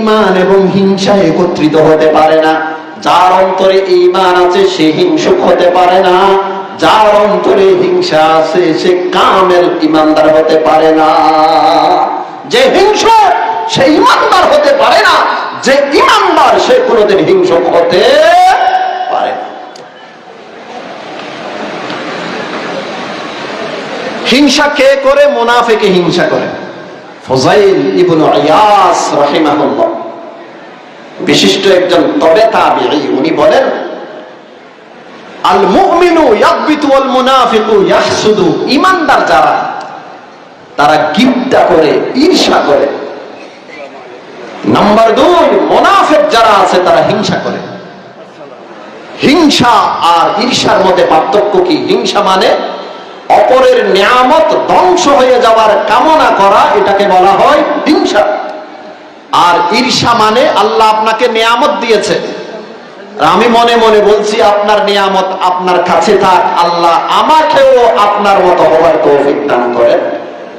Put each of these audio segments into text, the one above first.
ইমান এবং হিংসা একত্রিত হতে পারে না। যার অন্তরে ইমান আছে, সে হিংসুক হতে পারে না। যার অন্তরে হিংসা আছে, সে কামেল ইমানদার হতে পারে না। যে হিংসুক, সে ইমানদার হতে পারে না। যে ইমানদার, সে কোনোদিন হিংসুক হতে পারে না। হিংসা কে করে? মোনাফেকে হিংসা করে। ইবনু বিশিষ্ট একজন তবে তাবিঈ, উনি বলেন আল মুমিনু ইয়াকবিতু মুনাফিকু ইয়াহসুদু। ঈমানদার যারা, তারা গিবতা করে, ঈর্ষা করে। নাম্বার দুই, মোনাফেক যারা আছে, তারা হিংসা করে। হিংসা আর ঈর্ষার মধ্যে পার্থক্য কি? হিংসা মানে অপরের নিয়ামত ধ্বংস হয়ে যাওয়ার কামনা করা এটাকে বলা হয় হিংসা। আর ঈর্ষা মানে আল্লাহ আপনাকে নিয়ামত দিয়েছে। আমি মনে মনে বলছি, আপনার নিয়ামত আপনার কাছে থাক, আল্লাহ আমাকেও আপনার মতো হওয়ার তৌফিক দান করেন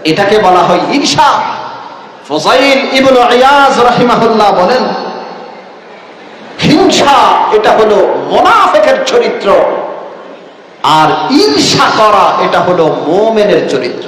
এটাকে বলা হয় ঈর্ষা। ফজাইল ইবনু আয়াজ রাহিমাহুল্লাহ বলেন, হিংসা এটা হলো মোনাফেকের চরিত্র। আর ঈর্ষা করা এটা হলো মোমেনের চরিত্র।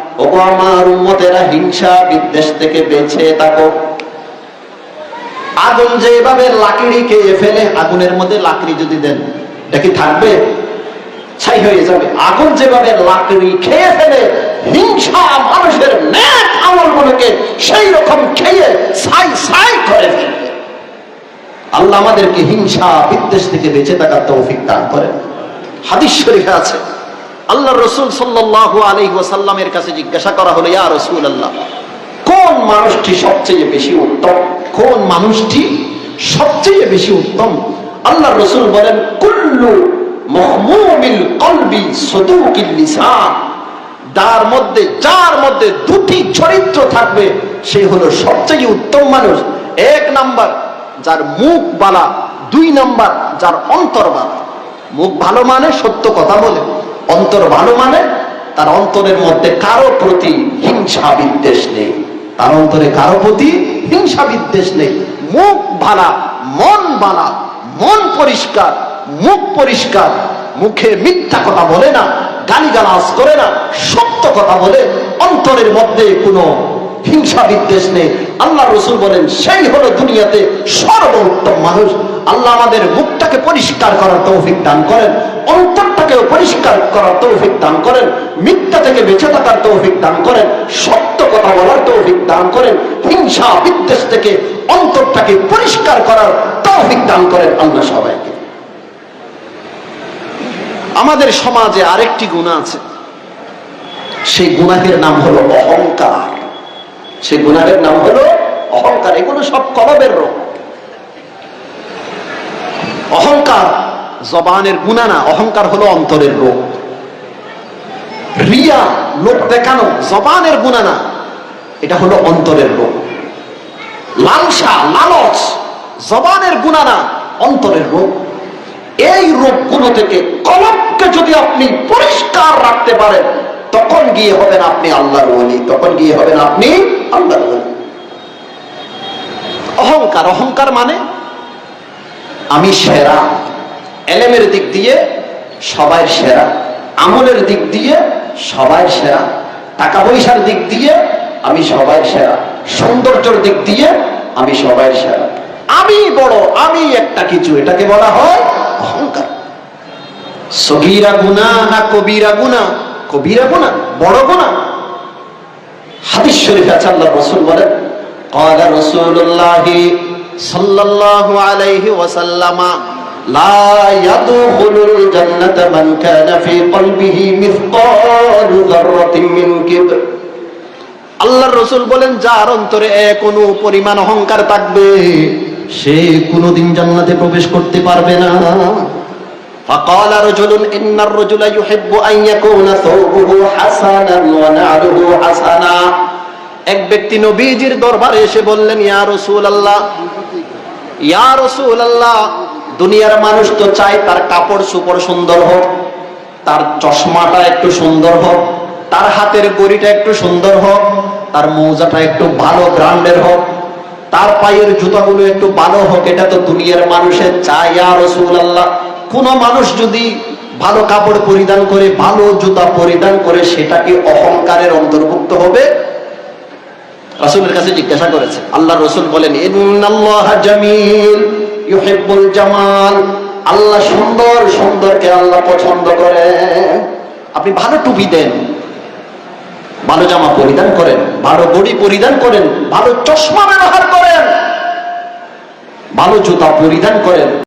উম্মতেরা হিংসা বিদ্বেষ থেকে থাকো। আগুন যেভাবে লাকড়ি খেয়ে ফেলে, আগুনের মধ্যে লাকড়ি যদি দেন, এটা কি থাকবে? ছাই হয়ে যাবে। আগুন যেভাবে লাকড়ি খেয়ে ফেলে, হিংসা মানুষের আমলগুলোকে সেই রকম খেয়ে করে ফেলবে আল্লাহ আমাদেরকে হিংসা, বিদ্বেষ থেকে বেঁচে থাকার তৌফিক দান করেন। হাদিস শরীফে আছে। আল্লাহ রসুল সাল্লাল্লাহু আলাইহি ওয়াসাল্লামের কাছে জিজ্ঞাসা করা হলো, ইয়া রসুল আল্লাহ কোন মানুষটি সবচেয়ে বেশি উত্তম? কোন মানুষটি সবচেয়ে বেশি উত্তম? আল্লাহ রসুল বলেন, কুল্লু যার মধ্যে যার মধ্যে দুটি চরিত্র থাকবে হলো সবচেয়ে উত্তম মানুষ। এক নাম্বার, যার দুই নাম্বার, যার মুখ ভালো মানে সত্য কথা বলে। অন্তর ভালো মানে তার অন্তরের মধ্যে কারও প্রতি হিংসা বিদ্বেষ নেই। তার অন্তরে কারও প্রতি হিংসা বিদ্বেষ নেই। মুখ ভালা, মন বালা মন পরিষ্কার, মুখ পরিষ্কার। মুখে মিথ্যা কথা বলে না, গালিগালাজ করে না, সত্য কথা বলে, অন্তরের মধ্যে কোনো হিংসা বিদ্বেষ নেই। আল্লাহ রসুল বলেন, সেই হলো দুনিয়াতে সর্বোত্তম মানুষ। আল্লাহ আমাদের মুখটাকে পরিষ্কার করার তৌফিক দান করেন। অন্তরটাকেও পরিষ্কার করার তৌফিক দান করেন, মিথ্যা থেকে বেঁচে থাকার তৌফিক দান করেন, সত্য কথা বলার তৌফিক দান করেন, হিংসা, বিদ্বেষ থেকে অন্তরটাকে পরিষ্কার করার তৌফিক দান করেন আল্লাহ সবাইকে। আমাদের সমাজে আরেকটি গুণা আছে। সেই গুণাহের নাম হলো অহংকার। সেই গুণাহের নাম হলো অহংকার। এগুলো সব কলবের রোগ অহংকার জবানের গুণা না, অহংকার হলো অন্তরের রোগ রিয়া লোক দেখানো, জবানের গুণা না, এটা হলো অন্তরের রোগ লালসা, লালচ, জবানের গুণা না, অন্তরের রোগ এই রোগগুলো থেকে কলমকে যদি আপনি পরিষ্কার রাখতে পারেন, তখন গিয়ে হবেন আপনি আল্লাহর ওলি, তখন গিয়ে হবেন আপনি আল্লাহর ওলি। অহংকার অহংকার মানে আমি সেরা এলেমের দিক দিয়ে সবাই সেরা আমলের দিক দিয়ে সবাই সেরা টাকা পয়সার দিক দিয়ে আমি সবাই সেরা সৌন্দর্যের দিক দিয়ে আমি সবাই সেরা আমি বড় আমি একটা কিছু এটাকে বলা হয় অহংকার সগিরা গুনা না কবিরা গুনা কবিরা গুনা বড় গুনা হাদিস শরীফ আছে আল্লাহ রসুল বলেন قال رسول الله صلى الله عليه وسلم لا يدخل الجنة من كان في قلبه مثقال ذرة من كبر আল্লাহর রসুল বলেন যার অন্তরে এক অনু পরিমাণ অহংকার থাকবে সে কোনোদিন জান্নাতে প্রবেশ করতে পারবে না فقال رجل إن الرجل يحب أن يكون ثوبه حسنا ونعله حسنا এক ব্যক্তি নবীজির দরবারে এসে বললেন ইয়া রসুল আল্লাহ ইয়া রসুল আল্লাহ দুনিয়ার মানুষ তো চায় তার কাপড় সুপড় সুন্দর হোক, তার চশমাটা একটু সুন্দর হোক, তার হাতের গড়িটা একটু সুন্দর হোক, তার মৌজাটা একটু ভালো ব্র্যান্ডের হোক, তার পায়ের জুতাগুলো একটু ভালো হোক, এটা তো দুনিয়ার মানুষের চায়। ইয়া রসুল আল্লাহ কোন মানুষ যদি ভালো কাপড় পরিধান করে, ভালো জুতা পরিধান করে, সেটা কি অহংকারের অন্তর্ভুক্ত হবে? রাসূলের কাছে জিজ্ঞাসা করেছে। আল্লাহ রসুল বলেন ইউহিব্বুল জামাল। আল্লাহ সুন্দর, সুন্দরকে আল্লাহ পছন্দ করে। আপনি ভালো টুপি দেন, ভালো জামা পরিধান করেন, ভালো বড়ি পরিধান করেন, ভালো চশমা ব্যবহার করেন, ভালো জুতা পরিধান করেন।